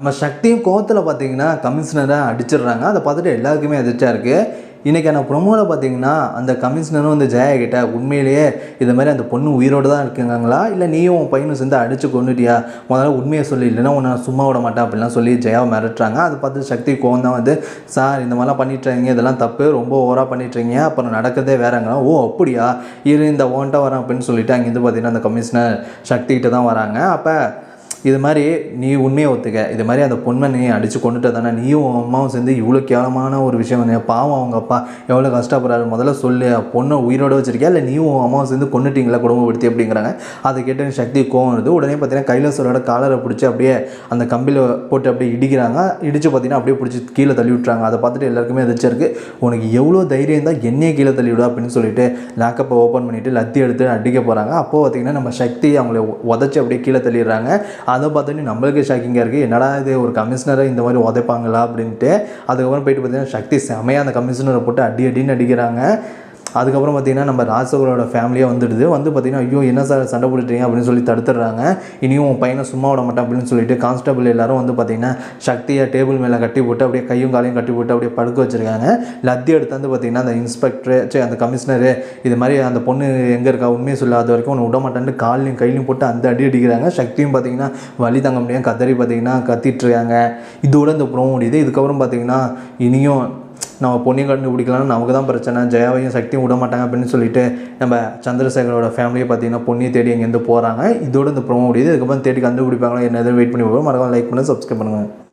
நம்ம சக்தியும் கோவத்தில் பார்த்தீங்கன்னா கமிஷனரை அடிச்சிடுறாங்க. அதை பார்த்துட்டு எல்லாருக்குமே அதிர்ச்சியாக இருக்குது இன்றைக்கான ப்ரொமோவில் பார்த்தீங்கன்னா அந்த கமிஷனரும் வந்து ஜெயா கிட்ட உண்மையிலேயே இது மாதிரி அந்த பொண்ணு உயிரோடு தான் இருக்குங்களா? இல்லை நீயும் உன் பையனும் சேர்ந்து அடித்து கொண்டுட்டியா முதல்ல உண்மையை சொல்லி இல்லைன்னா உன்னை சும்மா விட மாட்டேன் அப்படிலாம் சொல்லி ஜெயாவை மிரட்டுறாங்க. அதை பார்த்து சக்தி கோவம் தான் வந்து சார் இந்த மாதிரிலாம் பண்ணிட்டுறீங்க. இதெல்லாம் தப்பு. ரொம்ப ஓவராக பண்ணிட்டுறீங்க. அப்புறம் நடக்கிறதே வேறங்களா ஓ அப்படியா? இரு இந்த ஓன்ட்டாக வரேன். அப்படின்னு சொல்லிட்டு அங்கேருந்து பார்த்தீங்கன்னா அந்த கமிஷனர் சக்திகிட்ட தான் வராங்க. அப்போ இது மாதிரி நீ உண்மையை ஒத்துக்க. இது மாதிரி அந்த பொண்ணை நீ அடித்து கொண்டுட்ட தானே. நீயும் உன் அம்மாவும் சேர்ந்து இவ்வளோ கேவலமான ஒரு விஷயம் வந்து பாவம் அவங்க அப்பா எவ்வளோ கஷ்டப்படுறாரு முதல்ல சொல்லு பொண்ணை உயிரோட வச்சிருக்கியா? இல்லை நீயும் உன் அம்மாவும் சேர்ந்து கொண்டுட்டீங்களா குடும்பப்படுத்தி அப்படிங்கிறாங்க. அதை கேட்ட சக்தி கோவம் வருது. உடனே பார்த்தீங்கன்னா கைலாசரோட காலரை பிடிச்சி அப்படியே அந்த கம்பியில் போட்டு அப்படியே இடிக்கிறாங்க. இடித்து பார்த்தீங்கன்னா அப்படியே பிடிச்சி கீழே தள்ளி விட்டுறாங்க. அதை பார்த்துட்டு எல்லாருக்குமே எதிர்த்து உனக்கு எவ்வளோ தைரியம் தான் என்னையே கீழே தள்ளி விடு அப்படின்னு சொல்லிட்டு லேக்கப்பை ஓப்பன் பண்ணிவிட்டு லத்தி எடுத்து அடிக்க போகிறாங்க அப்போது பார்த்தீங்கன்னா நம்ம சக்தி அவங்கள உதச்சி அப்படியே கீழே தள்ளிடுறாங்க. அதை பார்த்தோன்னே நம்மளுக்கு ஷாக்கிங்காக இருக்குது என்னடா இது ஒரு கமிஷனரை இந்த மாதிரி உதைப்பாங்களா அப்படின்ட்டு. அதுக்கப்புறம் போயிட்டு பார்த்தீங்கன்னா சக்தி செமையாக அந்த கமிஷனரை போட்டு அடி அடின்னு அடிக்கிறாங்க. அதுக்கப்புறம் பார்த்தீங்கன்னா நம்ம ராஜசபரோட ஃபேமிலியாக வந்துடுது. வந்து பார்த்தீங்கன்னா ஐயோ என்ன சார் சண்டை போட்டுட்டீங்க? அப்படின்னு சொல்லி தடுத்துடுறாங்க. இனியும் உன் பையனை சும்மா விட மாட்டேன் அப்படின்னு சொல்லிட்டு கான்ஸ்டபிள் எல்லாரும் வந்து பார்த்தீங்கன்னா சக்தியை டேபிள் மேலே கட்டி போட்டு அப்படியே கையும் காலையும் கட்டி போட்டு அப்படியே படுக்க வச்சுருக்காங்க. லத்தி எடுத்து வந்து பார்த்திங்கன்னா அந்த இன்ஸ்பெக்டர் சரி அந்த கமிஷனரு இது மாதிரி அந்த பொண்ணு எங்கே இருக்கா? உண்மையை சொல்லாத வரைக்கும் ஒன்று விட மாட்டேன்ட்டு காலையும் கையிலையும் போட்டு அந்த அடி அடிக்கிறாங்க. சக்தியும் பார்த்தீங்கன்னா வழி தங்க முடியாது கதறி பார்த்திங்கன்னா கத்திட்டுருக்காங்க இதோட இந்த ப்ரோமோ முடியுது. இதுக்கப்புறம் பார்த்தீங்கன்னா இனியும் நம்ம பொண்ணையும் கண்டுபிடிக்கலாம்னு நமக்கு தான் பிரச்சனை. ஜெயாவையும் சக்தியும் விட மாட்டாங்க அப்படின்னு சொல்லிட்டு நம்ம சந்திரசேகரோட ஃபேமிலியை பார்த்தீங்கன்னா பொண்ணியை தேடி எங்கேருந்து போகிறாங்க இதோட இந்த ப்ரோமோ முடியுது. இதுக்கப்புறம் தேடி கண்டுபிடிப்பாங்களா என்ன வெயிட் பண்ணி போகிறோம் மறக்காம லைக் பண்ணி சப்ஸ்கிரைப் பண்ணுங்கள்